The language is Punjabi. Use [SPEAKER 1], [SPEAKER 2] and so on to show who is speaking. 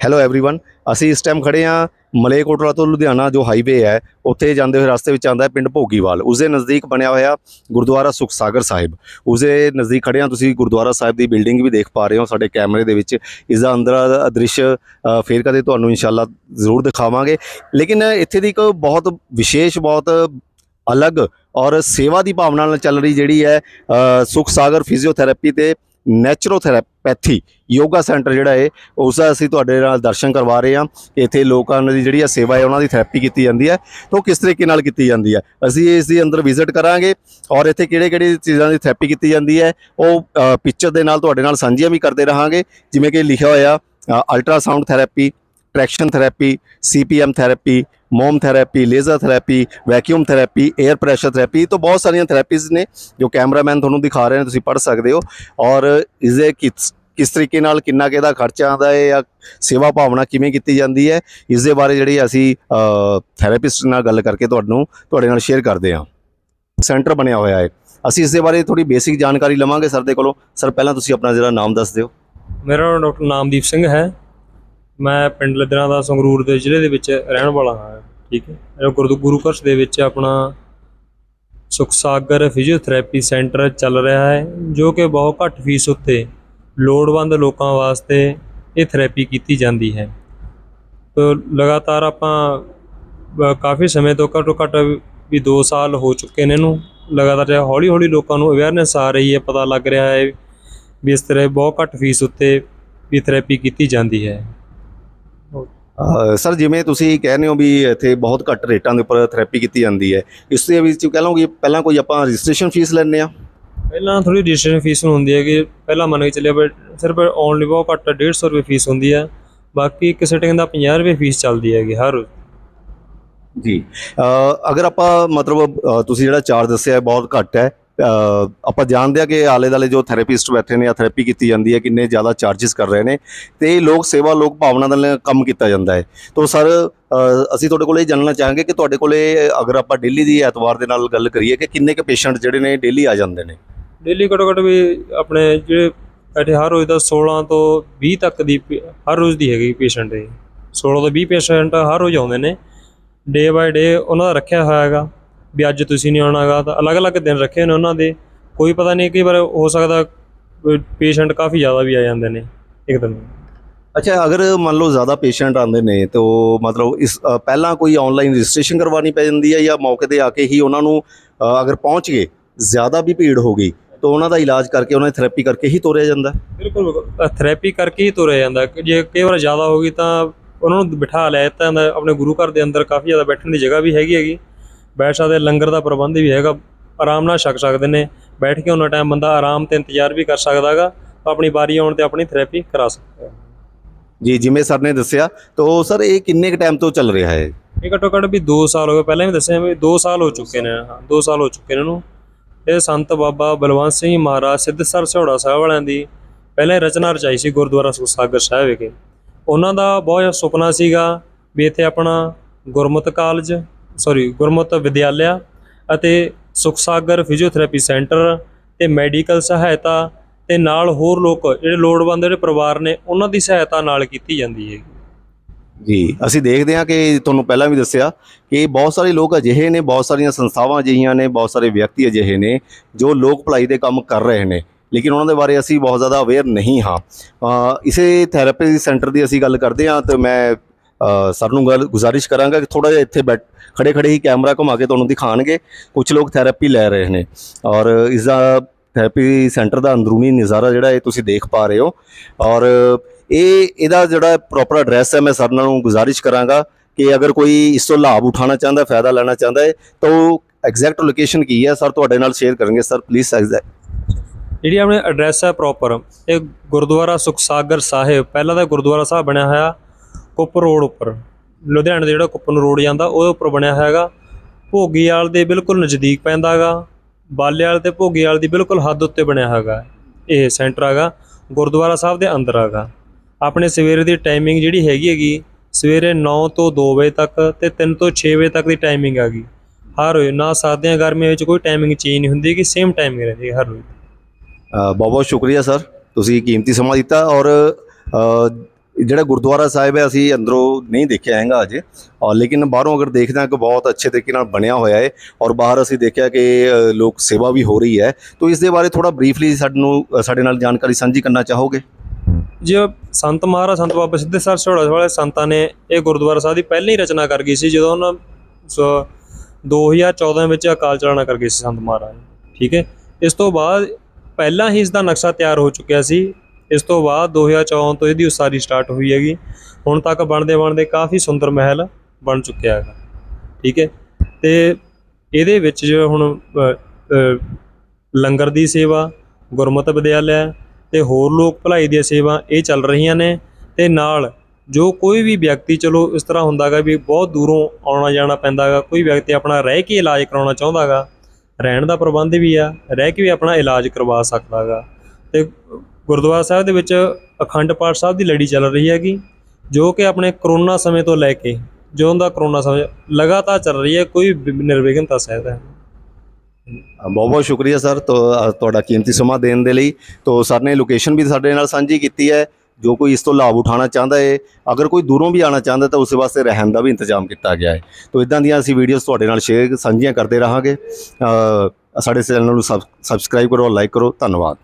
[SPEAKER 1] ਹੈਲੋ एवरीवन ਅਸੀਂ ਇਸ ਟਾਈਮ ਖੜੇ ਆ ਮਲੇਕੋਟਲਾ ਤੋਂ ਲੁਧਿਆਣਾ ਜੋ ਹਾਈਵੇ ਹੈ ਉੱਥੇ ਜਾਂਦੇ ਹੋਏ ਰਸਤੇ ਵਿੱਚ ਆਉਂਦਾ ਹੈ ਪਿੰਡ ਭੋਗੀਵਾਲ ਉਸਦੇ ਨਜ਼ਦੀਕ ਬਣਿਆ ਹੋਇਆ ਗੁਰਦੁਆਰਾ ਸੁਖਸਾਗਰ ਸਾਹਿਬ ਉਸਦੇ ਨਜ਼ਦੀਕ ਖੜੇ ਆ ਤੁਸੀਂ ਗੁਰਦੁਆਰਾ ਸਾਹਿਬ ਦੀ ਬਿਲਡਿੰਗ ਵੀ ਦੇਖ ਪਾ ਰਹੇ ਹੋ ਸਾਡੇ ਕੈਮਰੇ ਦੇ ਵਿੱਚ ਇਸ ਦਾ ਅੰਦਰ ਦਾ ਦ੍ਰਿਸ਼ ਅ, ਫੇਰ ਕਦੇ ਤੁਹਾਨੂੰ ਇਨਸ਼ਾਅੱਲਾ ਜ਼ਰੂਰ ਦਿਖਾਵਾਂਗੇ ਲੇਕਿਨ ਇੱਥੇ ਦੀ ਇੱਕ ਬਹੁਤ ਵਿਸ਼ੇਸ਼ ਬਹੁਤ ਅਲੱਗ ਔਰ ਸੇਵਾ ਦੀ ਭਾਵਨਾ ਨਾਲ ਚੱਲ ਰਹੀ ਜਿਹੜੀ ਹੈ ਅ, ਸੁਖਸਾਗਰ ਫਿਜ਼ੀਓਥੈਰੇਪੀ ਤੇ ਨੈਚੁਰੋਥੈਰੇਪੈਥੀ ਯੋਗਾ ਸੈਂਟਰ ਜਿਹੜਾ ਹੈ ਉਸ ਦਾ ਅਸੀਂ ਤੁਹਾਡੇ ਨਾਲ ਦਰਸ਼ਨ ਕਰਵਾ ਰਹੇ ਹਾਂ। ਕਿ ਇੱਥੇ ਲੋਕਾਂ ਦੀ ਜਿਹੜੀ ਆ ਸੇਵਾ ਹੈ, ਉਹਨਾਂ ਦੀ ਥੈਰੇਪੀ ਕੀਤੀ ਜਾਂਦੀ ਹੈ ਤਾਂ ਉਹ ਕਿਸ ਤਰੀਕੇ ਨਾਲ ਕੀਤੀ ਜਾਂਦੀ ਹੈ? ਅਸੀਂ ਇਸ ਦੇ ਅੰਦਰ ਵਿਜ਼ਿਟ ਕਰਾਂਗੇ ਔਰ ਇੱਥੇ ਕਿਹੜੇ ਕਿਹੜੇ ਚੀਜ਼ਾਂ ਦੀ ਥੈਰੇਪੀ ਕੀਤੀ ਜਾਂਦੀ ਹੈ, ਉਹ ਪਿਕਚਰ ਦੇ ਨਾਲ ਤੁਹਾਡੇ ਨਾਲ ਸਾਂਝੀਆਂ ਵੀ ਕਰਦੇ ਰਹਾਂਗੇ। ਜਿਵੇਂ ਕਿ ਲਿਖਿਆ ਹੋਇਆ ultrasound therapy traction therapy CPM therapy ਮੋਮ therapy laser therapy vacuum therapy air pressure therapy ਤੋਂ ਬਹੁਤ ਸਾਰੀਆਂ ਥੈਰੇਪੀਜ਼ ਨੇ ਜੋ ਕੈਮਰਾਮੈਨ ਤੁਹਾਨੂੰ ਦਿਖਾ ਰਹੇ ਨੇ, ਤੁਸੀਂ ਪੜ੍ਹ ਸਕਦੇ ਹੋ। ਔਰ ਇਸ ਦੇ ਕਿਸ ਤਰੀਕੇ ਨਾਲ ਕਿੰਨਾ ਕਿਹਦਾ ਖਰਚਾ ਆਉਂਦਾ ਹੈ ਜਾਂ ਸੇਵਾ ਭਾਵਨਾ ਕਿਵੇਂ ਕੀਤੀ ਜਾਂਦੀ ਹੈ ਇਸ ਦੇ ਬਾਰੇ ਜਿਹੜੀ ਅਸੀਂ ਥੈਰੇਪਿਸਟ ਨਾਲ ਗੱਲ ਕਰਕੇ ਤੁਹਾਨੂੰ, ਤੁਹਾਡੇ ਨਾਲ ਸ਼ੇਅਰ ਕਰਦੇ ਹਾਂ। ਸੈਂਟਰ ਬਣਿਆ ਹੋਇਆ ਹੈ। ਅਸੀਂ ਇਸ ਦੇ ਬਾਰੇ ਥੋੜੀ ਬੇਸਿਕ ਜਾਣਕਾਰੀ ਲਵਾਂਗੇ ਸਰ ਦੇ ਕੋਲੋਂ। ਸਰ, ਪਹਿਲਾਂ ਤੁਸੀਂ ਆਪਣਾ ਜਿਹੜਾ ਨਾਮ ਦੱਸ ਦਿਓ।
[SPEAKER 2] ਮੇਰਾ ਨਾਮ ਡਾਕਟਰ ਨਾਮਦੀਪ ਸਿੰਘ ਹੈ। ਮੈਂ ਪਿੰਡ ਲੱਦਣਾ ਦਾ ਸੰਗਰੂਰ ਦੇ ਜ਼ਿਲ੍ਹੇ ਦੇ ਵਿੱਚ ਰਹਿਣ ਵਾਲਾ ਹਾਂ, ਠੀਕ ਹੈ। ਇਹ ਗੁਰੂ ਗੁਰੂ ਘਰ ਦੇ ਵਿੱਚ ਆਪਣਾ ਸੁਖਸਾਗਰ ਫਿਜ਼ੀਓਥੈਰੇਪੀ ਸੈਂਟਰ ਚੱਲ ਰਿਹਾ ਹੈ, ਜੋ ਕਿ ਬਹੁਤ ਘੱਟ ਫੀਸ ਉੱਤੇ ਲੋੜਵੰਦ ਲੋਕਾਂ ਵਾਸਤੇ ਇਹ ਥੈਰੇਪੀ ਕੀਤੀ ਜਾਂਦੀ ਹੈ। ਤੋ ਲਗਾਤਾਰ ਆਪਾਂ ਕਾਫੀ ਸਮੇਂ ਤੋਂ ਘੱਟੋ ਘੱਟ ਵੀ 2 ਸਾਲ ਹੋ ਚੁੱਕੇ ਨੇ ਇਹਨੂੰ, ਲਗਾਤਾਰ ਹੌਲੀ ਹੌਲੀ ਲੋਕਾਂ ਨੂੰ ਅਵੇਅਰਨੈਸ ਆ ਰਹੀ ਹੈ, ਪਤਾ ਲੱਗ ਰਿਹਾ ਹੈ ਵੀ ਇਸ ਤਰ੍ਹਾਂ ਬਹੁਤ ਘੱਟ ਫੀਸ ਉੱਤੇ ਵੀ ਥੈਰੇਪੀ ਕੀਤੀ ਜਾਂਦੀ ਹੈ।
[SPEAKER 1] ਸਰ ਜਿਵੇਂ ਤੁਸੀਂ ਕਹਿ ਰਹੇ ਹੋ ਵੀ ਇੱਥੇ ਬਹੁਤ ਘੱਟ ਰੇਟਾਂ ਦੇ ਉੱਪਰ ਥੈਰੇਪੀ ਕੀਤੀ ਜਾਂਦੀ ਹੈ ਇਸ ਦੇ ਵਿੱਚ ਕਹ ਲਓ ਕਿ ਪਹਿਲਾਂ ਕੋਈ ਆਪਾਂ ਰਜਿਸਟ੍ਰੇਸ਼ਨ ਫੀਸ ਲੈਂਦੇ ਆ
[SPEAKER 2] ਪਹਿਲਾਂ ਥੋੜੀ ਰਜਿਸਟ੍ਰੇਸ਼ਨ ਫੀਸ ਹੁੰਦੀ ਹੈ ਕਿ ਪਹਿਲਾਂ ਮੰਨ ਕੇ ਚੱਲਿਆ ਬਟ ਸਿਰਫ ਓਨਲੀ ਬਹੁਤ ਘੱਟ 150 ਰੁਪਏ ਫੀਸ ਹੁੰਦੀ ਹੈ ਬਾਕੀ ਇੱਕ ਸਿਟਿੰਗ ਦਾ 50 ਰੁਪਏ ਫੀਸ ਚੱਲਦੀ ਹੈਗੀ ਹਰ ਰੋਜ਼।
[SPEAKER 1] ਜੀ। ਅਗਰ ਆਪਾਂ ਮਤਲਬ ਤੁਸੀਂ ਜਿਹੜਾ ਚਾਰਜ ਦੱਸਿਆ ਬਹੁਤ ਘੱਟ ਹੈ ਆਪਾਂ ਜਾਣਦੇ ਆ ਕਿ ਆਲੇ ਦਾਲੇ ਜੋ ਥੈਰੇਪਿਸਟ ਬੈਠੇ ਨੇ ਆ ਥੈਰੇਪੀ ਕੀਤੀ ਜਾਂਦੀ ਹੈ, ਕਿੰਨੇ ਜ਼ਿਆਦਾ ਚਾਰजेस ਕਰ ਰਹੇ ਨੇ ਤੇ ਲੋਕ ਸੇਵਾ, ਲੋਕ ਭਾਵਨਾ ਨਾਲ ਕੰਮ ਕੀਤਾ ਜਾਂਦਾ ਹੈ। ਤੋਂ ਸਰ ਅਸੀਂ ਤੁਹਾਡੇ ਕੋਲ ਇਹ ਜਾਣਨਾ ਚਾਹਾਂਗੇ ਕਿ ਤੁਹਾਡੇ ਕੋਲੇ ਅਗਰ ਆਪਾਂ ਡੇਲੀ ਦੀ ਐਤਵਾਰ ਦੇ ਨਾਲ ਗੱਲ ਕਰੀਏ ਕਿ ਕਿੰਨੇ ਕੁ ਪੇਸ਼ੈਂਟ ਜਿਹੜੇ ਨੇ ਡੇਲੀ ਆ ਜਾਂਦੇ ਨੇ?
[SPEAKER 2] ਡੇਲੀ ਘੱਟੋ ਘੱਟ ਵੀ ਆਪਣੇ ਜਿਹੜੇ ਬੈਠੇ ਹਰ ਰੋਜ਼ ਦਾ 16 ਤੋਂ 20 ਤੱਕ ਦੀ ਪ- ਹਰ ਰੋਜ਼ ਦੀ ਹੈਗੀ ਪੇਸ਼ੈਂਟ ਇਹ। 16 ਤੋਂ 20 ਪੇਸ਼ੈਂਟ ਹਰ ਰੋਜ਼ ਆਉਂਦੇ ਨੇ। ਡੇ ਬਾਏ ਡੇ ਉਹਨਾਂ ਦਾ ਰੱਖਿਆ ਹੋਇਆ ਹੈਗਾ। ਵੀ ਅੱਜ ਤੁਸੀਂ ਨਹੀਂ ਆਉਣਾਗਾ ਤਾਂ ਅਲੱਗ-ਅਲੱਗ ਦਿਨ ਰੱਖੇ ਨੇ ਉਹਨਾਂ ਦੇ। ਕੋਈ ਪਤਾ ਨਹੀਂ ਕਈ ਵਾਰ ਹੋ ਸਕਦਾ ਪੇਸ਼ੈਂਟ ਕਾਫੀ ਜ਼ਿਆਦਾ ਵੀ ਆ ਜਾਂਦੇ ਨੇ ਇੱਕਦਮ
[SPEAKER 1] ਅੱਛਾ ਅਗਰ ਮੰਨ ਲਓ ਜ਼ਿਆਦਾ ਪੇਸ਼ੈਂਟ ਆਉਂਦੇ ਨੇ ਤਾਂ ਮਤਲਬ ਇਸ ਪਹਿਲਾਂ ਕੋਈ ਆਨਲਾਈਨ ਰਜਿਸਟ੍ਰੇਸ਼ਨ ਕਰਵਾਉਣੀ ਪੈ ਜਾਂਦੀ ਹੈ ਜਾਂ ਮੌਕੇ ਤੇ ਆ ਕੇ ਹੀ ਉਹਨਾਂ ਨੂੰ ਅਗਰ ਪਹੁੰਚ ਗਏ ਜ਼ਿਆਦਾ ਵੀ ਭੀੜ ਹੋ ਗਈ ਤਾਂ ਉਹਨਾਂ ਦਾ ਇਲਾਜ ਕਰਕੇ ਉਹਨਾਂ ਦੀ ਥੈਰੇਪੀ ਕਰਕੇ ਹੀ ਤੋਰਿਆ ਜਾਂਦਾ?
[SPEAKER 2] ਬਿਲਕੁਲ ਥੈਰੇਪੀ ਕਰਕੇ ਹੀ ਤੁਰਿਆ ਜਾਂਦਾ। ਕਿ ਜੇ ਕਈ ਵਾਰ ਜ਼ਿਆਦਾ ਹੋ ਗਈ ਤਾਂ ਉਹਨਾਂ ਨੂੰ ਬਿਠਾ ਲਿਆ ਜਾਂਦਾ ਆਪਣੇ ਗੁਰੂ ਘਰ ਦੇ ਅੰਦਰ ਕਾਫੀ ਜ਼ਿਆਦਾ ਬੈਠਣ ਦੀ ਜਗ੍ਹਾ ਵੀ ਹੈਗੀ ਹੈਗੀ। ਬੈਠ ਸਕਦੇ ਲੰਗਰ ਦਾ ਪ੍ਰਬੰਧ ਵੀ ਹੈਗਾ ਆਰਾਮ ਨਾਲ ਛਕ ਸਕਦੇ ਨੇ ਬੈਠ ਕੇ ਉਹਨਾਂ ਟਾਈਮ ਬੰਦਾ ਆਰਾਮ ਤੇ ਇੰਤਜ਼ਾਰ ਵੀ ਕਰ ਸਕਦਾ ਹੈਗਾ ਆਪਣੀ ਵਾਰੀ ਆਉਣ ਤੇ ਆਪਣੀ ਥੈਰੇਪੀ ਕਰਾ ਸਕਦਾ ਹੈ।
[SPEAKER 1] ਜੀ ਜਿਵੇਂ ਸਰ ਨੇ ਦੱਸਿਆ ਤਾਂ ਸਰ ਇਹ ਕਿੰਨੇ ਕ ਟਾਈਮ ਤੋਂ ਚੱਲ ਰਿਹਾ ਹੈ?
[SPEAKER 2] ਇਹ ਘੱਟੋ ਘੱਟ ਵੀ 2 ਸਾਲ ਹੋ ਗਏ ਪਹਿਲਾਂ ਵੀ ਦੱਸਿਆ ਵੀ 2 ਸਾਲ ਹੋ ਚੁੱਕੇ ਨੇ ਹਾਂ 2 ਸਾਲ ਹੋ ਚੁੱਕੇ ਨੇ ਇਹਨੂੰ। ਇਹ ਸੰਤ ਬਾਬਾ ਬਲਵੰਤ ਸਿੰਘ ਮਹਾਰਾਜ ਸਿੱਧਸਰ ਸਿਹੌੜਾ ਸਾਹਿਬ ਵਾਲਿਆਂ ਦੀ ਪਹਿਲਾਂ ਰਚਨਾ ਰਚਾਈ ਸੀ ਗੁਰਦੁਆਰਾ ਸੁਖਸਾਗਰ ਸਾਹਿਬ ਵਿਖੇ। ਉਹਨਾਂ ਦਾ ਬਹੁਤ ਸੁਪਨਾ ਸੀਗਾ ਵੀ ਇੱਥੇ ਆਪਣਾ ਗੁਰਮਤ ਕਾਲਜ ਸੌਰੀ ਗੁਰਮਤ ਵਿਦਿਆਲਿਆ ਅਤੇ ਸੁਖਸਾਗਰ ਫਿਜ਼ੀਓਥੈਰੇਪੀ ਸੈਂਟਰ ਤੇ ਮੈਡੀਕਲ ਸਹਾਇਤਾ ਤੇ ਨਾਲ ਹੋਰ ਲੋਕ ਜਿਹੜੇ ਲੋੜਵੰਦ ਜਿਹੜੇ ਪਰਿਵਾਰ ਨੇ, ਉਹਨਾਂ ਦੀ ਸਹਾਇਤਾ ਨਾਲ ਕੀਤੀ ਜਾਂਦੀ ਹੈ
[SPEAKER 1] ਜੀ, ਅਸੀਂ ਦੇਖਦੇ ਹਾਂ ਕਿ ਤੁਹਾਨੂੰ ਪਹਿਲਾਂ ਵੀ ਦੱਸਿਆ ਕਿ ਬਹੁਤ ਸਾਰੇ ਲੋਕ ਅਜਿਹੇ ਨੇ, ਬਹੁਤ ਸਾਰੀਆਂ ਸੰਸਥਾਵਾਂ ਅਜਿਹੀਆਂ ਨੇ, ਬਹੁਤ ਸਾਰੇ ਵਿਅਕਤੀ ਅਜਿਹੇ ਨੇ ਜੋ ਲੋਕ ਭਲਾਈ ਦੇ ਕੰਮ ਕਰ ਰਹੇ ਨੇ। ਲੇਕਿਨ ਉਹਨਾਂ ਦੇ ਬਾਰੇ ਅਸੀਂ ਬਹੁਤ ਜ਼ਿਆਦਾ ਅਵੇਅਰ ਨਹੀਂ ਹਾਂ। ਇਸੇ ਥੈਰੇਪੀ ਸੈਂਟਰ ਦੀ ਅਸੀਂ ਗੱਲ ਕਰਦੇ ਹਾਂ ਤੇ ਮੈਂ ਸਰ ਨੂੰ ਗੱਲ ਗੁਜ਼ਾਰਿਸ਼ ਕਰਾਂਗਾ ਕਿ ਥੋੜਾ ਜਿਹਾ ਇੱਥੇ ਬੈਠ ਖੜੇ ਖੜੇ ਹੀ ਕੈਮਰਾ ਘੁਮਾ ਕੇ ਤੁਹਾਨੂੰ ਦਿਖਾਣਗੇ। ਕੁਝ ਲੋਕ ਥੈਰੇਪੀ ਲੈ ਰਹੇ ਨੇ ਔਰ ਇਸ ਦਾ ਥੈਰੇਪੀ ਸੈਂਟਰ ਦਾ ਅੰਦਰੂਨੀ ਨਜ਼ਾਰਾ ਜਿਹੜਾ ਇਹ ਤੁਸੀਂ ਦੇਖ ਪਾ ਰਹੇ ਹੋ। ਔਰ ਇਹ, ਇਹਦਾ ਜਿਹੜਾ ਪ੍ਰੋਪਰ ਐਡਰੈਸ ਹੈ, ਮੈਂ ਸਰ ਨੂੰ ਗੁਜ਼ਾਰਿਸ਼ ਕਰਾਂਗਾ ਕਿ ਅਗਰ ਕੋਈ ਇਸ ਤੋਂ ਲਾਭ ਉਠਾਉਣਾ ਚਾਹੁੰਦਾ, ਫਾਇਦਾ ਲੈਣਾ ਚਾਹੁੰਦਾ ਹੈ, ਤਾਂ ਉਹ ਐਗਜ਼ੈਕਟ ਲੋਕੇਸ਼ਨ ਕੀ ਹੈ, ਸਰ ਤੁਹਾਡੇ ਨਾਲ ਸ਼ੇਅਰ ਕਰਨਗੇ। ਸਰ ਪਲੀਜ਼ ਐਗਜ਼ੈਕਟ
[SPEAKER 2] ਜਿਹੜੀ ਆਪਣੇ ਐਡਰੈਸ ਹੈ ਪ੍ਰੋਪਰ ਇਹ ਗੁਰਦੁਆਰਾ ਸੁਖਸਾਗਰ ਸਾਹਿਬ, ਪਹਿਲਾਂ ਤਾਂ ਗੁਰਦੁਆਰਾ ਸਾਹਿਬ ਬਣਿਆ ਹੋਇਆ। ਕੁੱਪ ਰੋਡ ਉੱਪਰ। ਲੁਧਿਆਣੇ ਦੇ ਜਿਹੜਾ ਕੁੱਪ ਨੂੰ ਰੋਡ ਜਾਂਦਾ, ਉਹਦੇ ਉੱਪਰ ਬਣਿਆ ਹੋਇਆ ਹੈਗਾ। ਭੋਗੀਵਾਲ ਦੇ ਬਿਲਕੁਲ ਨਜ਼ਦੀਕ ਪੈਂਦਾ ਹੈਗਾ। ਬਾਲੇਵਾਲ ਤੇ ਭੋਗੀਵਾਲ ਦੀ ਬਿਲਕੁਲ ਹੱਦ ਉੱਤੇ ਬਣਿਆ ਹੈਗਾ। ਇਹ ਸੈਂਟਰ ਹੈਗਾ, ਗੁਰਦੁਆਰਾ ਸਾਹਿਬ ਦੇ ਅੰਦਰ ਹੈਗਾ। ਆਪਣੇ ਸਵੇਰੇ ਦੀ ਟਾਈਮਿੰਗ ਜਿਹੜੀ ਹੈਗੀ ਹੈਗੀ, ਸਵੇਰੇ 9 ਤੋਂ 2 ਵਜੇ ਤੱਕ ਤੇ 3 ਤੋਂ 6 ਵਜੇ ਤੱਕ ਦੀ ਟਾਈਮਿੰਗ ਹੈਗੀ। ਹਰ ਰੋਜ਼ ਨਾ ਸਰਦੀਆਂ ਗਰਮੀਆਂ ਵਿੱਚ ਕੋਈ ਟਾਈਮਿੰਗ ਚੇਂਜ ਨਹੀਂ ਹੁੰਦੀ ਕਿ ਸੇਮ ਟਾਈਮਿੰਗ ਰਹਿੰਦੀ ਹੈ ਹਰ ਰੋਜ਼।
[SPEAKER 1] ਬਹੁਤ ਬਹੁਤ ਸ਼ੁਕਰੀਆ ਸਰ ਤੁਸੀਂ ਕੀਮਤੀ ਸਮਾਂ ਦਿੱਤਾ ਔਰ ਜਿਹੜਾ ਗੁਰਦੁਆਰਾ ਸਾਹਿਬ ਹੈ ਅਸੀਂ ਅੰਦਰੋਂ ਨਹੀਂ ਦੇਖਿਆ ਹੈਗਾ ਅਜੇ। ਔਰ ਲੇਕਿਨ ਬਾਹਰੋਂ ਅਗਰ ਦੇਖਦੇ ਹਾਂ ਕਿ ਬਹੁਤ ਅੱਛੇ ਤਰੀਕੇ ਨਾਲ ਬਣਿਆ ਹੋਇਆ ਹੈ ਔਰ ਬਾਹਰ ਅਸੀਂ ਦੇਖਿਆ ਕਿ ਲੋਕ ਸੇਵਾ ਵੀ ਹੋ ਰਹੀ ਹੈ। ਤਾਂ ਇਸ ਦੇ ਬਾਰੇ ਥੋੜਾ ਬਰੀਫਲੀ ਸਾਨੂੰ ਅ, ਸਾਡੇ ਨਾਲ ਜਾਣਕਾਰੀ ਸਾਂਝੀ ਕਰਨਾ ਚਾਹੋਗੇ?
[SPEAKER 2] ਜੇ ਸੰਤ ਮਹਾਰਾਜ ਸੰਤ ਬਾਬਾ ਸਿੱਧੇ ਸਰ ਝੋੜਾ ਵਾਲੇ ਸੰਤਾਂ ਨੇ ਇਹ ਗੁਰਦੁਆਰਾ ਸਾਹਿਬ ਦੀ ਪਹਿਲਾਂ ਹੀ ਰਚਨਾ ਕਰ ਗਈ ਸੀ ਜਦੋਂ ਉਹਨਾਂ ਸ- 2014 ਵਿੱਚ ਅਕਾਲ ਚਲਾਣਾ ਕਰ ਗਏ ਸੀ ਸੰਤ ਮਹਾਰਾਜ। ਠੀਕ ਹੈ? ਇਸ ਤੋਂ ਬਾਅਦ ਪਹਿਲਾਂ ਹੀ ਇਸ ਦਾ ਨਕਸ਼ਾ ਤਿਆਰ ਹੋ ਚੁੱਕਿਆ ਸੀ। ਇਸ ਤੋਂ ਬਾਅਦ 2014 ਤੋਂ ਇਹਦੀ ਉਸਾਰੀ ਸਟਾਰਟ ਹੋਈ ਹੈਗੀ। ਹੁਣ ਤੱਕ ਬਣਦੇ ਬਣਦੇ ਕਾਫੀ ਸੁੰਦਰ ਮਹਿਲ ਬਣ ਚੁੱਕਿਆ ਹੈਗਾ। ਠੀਕ ਹੈ? ਤੇ ਇਹਦੇ ਵਿੱਚ ਜੋ ਹੁਣ ਲੰਗਰ ਦੀ ਸੇਵਾ, ਗੁਰਮਤਿ ਵਿਦਿਆਲਿਆ ਤੇ ਹੋਰ ਲੋਕ ਭਲਾਈ ਦੀਆਂ ਸੇਵਾ ਇਹ ਚੱਲ ਰਹੀਆਂ ਨੇ ਤੇ ਨਾਲ ਜੋ ਕੋਈ ਵੀ ਵਿਅਕਤੀ ਚਲੋ ਇਸ ਤਰ੍ਹਾਂ ਹੁੰਦਾਗਾ ਵੀ ਬਹੁਤ ਦੂਰੋਂ ਆਉਣਾ ਜਾਣਾ ਪੈਂਦਾਗਾ ਕੋਈ ਵਿਅਕਤੀ ਆਪਣਾ ਰਹਿ ਕੇ ਇਲਾਜ ਕਰਾਉਣਾ ਚਾਹੁੰਦਾਗਾ ਰਹਿਣ ਦਾ ਪ੍ਰਬੰਧ ਵੀ ਆ, ਰਹਿ ਕੇ ਵੀ ਆਪਣਾ ਇਲਾਜ ਕਰਵਾ ਸਕਦਾਗਾ ਤੇ ਗੁਰਦੁਆਰਾ ਸਾਹਿਬ ਦੇ ਵਿੱਚ ਅਖੰਡ ਪਾਠ ਸਾਹਿਬ ਦੀ ਲੜੀ ਚੱਲ ਰਹੀ ਹੈਗੀ, ਜੋ ਕਿ ਆਪਣੇ ਕਰੋਨਾ ਸਮੇਂ ਤੋਂ ਲੈ ਕੇ, ਜਦੋਂ ਦਾ ਕਰੋਨਾ ਸਮੇਂ ਲਗਾਤਾਰ ਚੱਲ ਰਹੀ ਹੈ, ਕੋਈ ਵਿ- ਨਿਰਵਿਘਨਤਾ ਸਹਿਤ ਹੈ
[SPEAKER 1] ਬਹੁਤ ਬਹੁਤ ਸ਼ੁਕਰੀਆ ਸਰ ਤੋਂ ਤੁਹਾਡਾ ਕੀਮਤੀ ਸਮਾਂ ਦੇਣ ਦੇ ਲਈ। ਤੋਂ ਸਰ ਨੇ ਲੋਕੇਸ਼ਨ ਵੀ ਸਾਡੇ ਨਾਲ ਸਾਂਝੀ ਕੀਤੀ ਹੈ, ਜੋ ਕੋਈ ਇਸ ਤੋਂ ਲਾਭ ਉਠਾਉਣਾ ਚਾਹੁੰਦਾ ਹੈ, ਅਗਰ ਕੋਈ ਦੂਰੋਂ ਵੀ ਆਉਣਾ ਚਾਹੁੰਦਾ ਤਾਂ ਉਸ ਵਾਸਤੇ ਰਹਿਣ ਦਾ ਵੀ ਇੰਤਜ਼ਾਮ ਕੀਤਾ ਗਿਆ ਹੈ। ਤੋਂ ਇਦਾਂ ਦੀਆਂ ਅਸੀਂ ਵੀਡੀਓਜ਼ ਤੁਹਾਡੇ ਨਾਲ ਸ਼ੇਅਰ ਸਾਂਝੀਆਂ ਕਰਦੇ ਰਹਾਂਗੇ। ਸਾਡੇ ਚੈਨਲ ਨੂੰ ਸਬ- ਸਬਸਕ੍ਰਾਈਬ ਕਰੋ ਲਾਈਕ ਕਰੋ, ਧੰਨਵਾਦ।